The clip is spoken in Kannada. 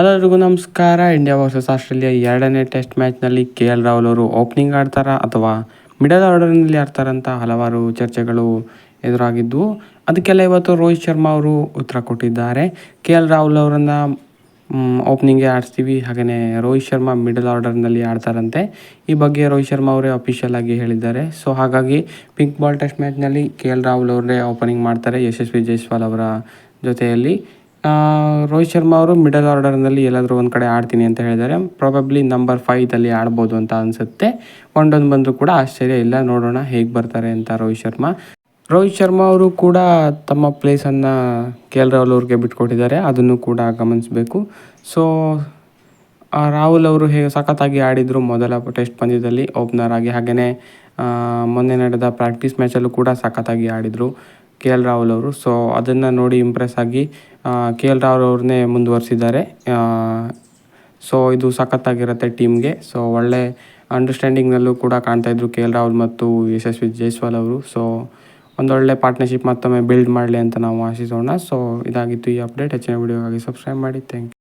ಎಲ್ಲರಿಗೂ ನಮಸ್ಕಾರ. ಇಂಡಿಯಾ ವರ್ಸಸ್ ಆಸ್ಟ್ರೇಲಿಯಾ ಎರಡನೇ ಟೆಸ್ಟ್ ಮ್ಯಾಚ್ನಲ್ಲಿ ಕೆ ಎಲ್ ರಾಹುಲ್ ಅವರು ಓಪನಿಂಗ್ ಆಡ್ತಾರಾ ಅಥವಾ ಮಿಡಲ್ ಆರ್ಡರ್ನಲ್ಲಿ ಆಡ್ತಾರಂತ ಹಲವಾರು ಚರ್ಚೆಗಳು ಎದುರಾಗಿದ್ದವು ಅದಕ್ಕೆಲ್ಲ ಇವತ್ತು ರೋಹಿತ್ ಶರ್ಮಾ ಅವರು ಉತ್ತರ ಕೊಟ್ಟಿದ್ದಾರೆ. ಕೆ ಎಲ್ ರಾಹುಲ್ ಅವರನ್ನು ಓಪನಿಂಗ್ಗೆ ಆಡಿಸ್ತೀವಿ. ಹಾಗೆಯೇ ರೋಹಿತ್ ಶರ್ಮಾ ಮಿಡಲ್ ಆರ್ಡರ್ನಲ್ಲಿ ಆಡ್ತಾರಂತೆ. ಈ ಬಗ್ಗೆ ರೋಹಿತ್ ಶರ್ಮಾ ಅವರೇ ಅಫಿಷಿಯಲ್ ಆಗಿ ಹೇಳಿದ್ದಾರೆ. ಸೊ, ಹಾಗಾಗಿ ಪಿಂಕ್ ಬಾಲ್ ಟೆಸ್ಟ್ ಮ್ಯಾಚ್ನಲ್ಲಿ ಕೆ ಎಲ್ ರಾಹುಲ್ ಅವರೇ ಓಪನಿಂಗ್ ಮಾಡ್ತಾರೆ ಯಶಸ್ವಿ ಜೈಸ್ವಾಲ್ ಅವರ ಜೊತೆಯಲ್ಲಿ. ರೋಹಿತ್ ಶರ್ಮಾ ಅವರು ಮಿಡಲ್ ಆರ್ಡರ್ನಲ್ಲಿ ಎಲ್ಲಾದರೂ ಒಂದು ಕಡೆ ಆಡ್ತೀನಿ ಅಂತ ಹೇಳಿದ್ದಾರೆ. ಪ್ರಾಬಬ್ಲಿ ನಂಬರ್ ಫೈವ್ದಲ್ಲಿ ಆಡ್ಬೋದು ಅಂತ ಅನಿಸುತ್ತೆ. ಒಂದೊಂದು ಬಂದರೂ ಕೂಡ ಆಶ್ಚರ್ಯ, ಇಲ್ಲ ನೋಡೋಣ ಹೇಗೆ ಬರ್ತಾರೆ ಅಂತ ರೋಹಿತ್ ಶರ್ಮಾ. ರೋಹಿತ್ ಶರ್ಮಾ ಅವರು ಕೂಡ ತಮ್ಮ ಪ್ಲೇಸನ್ನು ಕೆ ಎಲ್ ರಾಹುಲ್ ಅವ್ರಿಗೆ ಬಿಟ್ಕೊಟ್ಟಿದ್ದಾರೆ. ಅದನ್ನು ಕೂಡ ಗಮನಿಸಬೇಕು. ಸೊ ರಾಹುಲ್ ಅವರು ಹೇಗೆ ಸಖತ್ತಾಗಿ ಆಡಿದರು ಮೊದಲ ಟೆಸ್ಟ್ ಪಂದ್ಯದಲ್ಲಿ ಓಪನರ್ ಆಗಿ. ಹಾಗೆಯೇ ಮೊನ್ನೆ ನಡೆದ ಪ್ರಾಕ್ಟೀಸ್ ಮ್ಯಾಚಲ್ಲೂ ಕೂಡ ಸಖತ್ತಾಗಿ ಆಡಿದರು. ಕೆ ಎಲ್ ರಾಹುಲ್ ಅವರು. ಸೊ ಅದನ್ನು ನೋಡಿ ಇಂಪ್ರೆಸ್ ಆಗಿ ಕೆ ಎಲ್ ರಾಹುಲ್ ಅವ್ರನ್ನೇ ಮುಂದುವರಿಸಿದ್ದಾರೆ. ಸೊ ಇದು ಸಖತ್ತಾಗಿರುತ್ತೆ ಟೀಮ್ಗೆ. ಸೊ ಒಳ್ಳೆ ಅಂಡರ್ಸ್ಟ್ಯಾಂಡಿಂಗ್ನಲ್ಲೂ ಕೂಡ ಕಾಣ್ತಾಯಿದ್ರು ಕೆ ಎಲ್ ರಾಹುಲ್ ಮತ್ತು ಯಶಸ್ವಿ ಜೈಸ್ವಾಲ್ ಅವರು. ಸೊ ಒಂದೊಳ್ಳೆ ಪಾರ್ಟ್ನರ್ಶಿಪ್ ಮತ್ತೊಮ್ಮೆ ಬಿಲ್ಡ್ ಮಾಡಲಿ ಅಂತ ನಾವು ಆಶಿಸೋಣ. ಸೊ ಇದಾಗಿತ್ತು ಈ ಅಪ್ಡೇಟ್ ಹೆಚ್ಚಿನ ವಿಡಿಯೋಗಾಗಿ ಸಬ್ಸ್ಕ್ರೈಬ್ ಮಾಡಿ. Thank you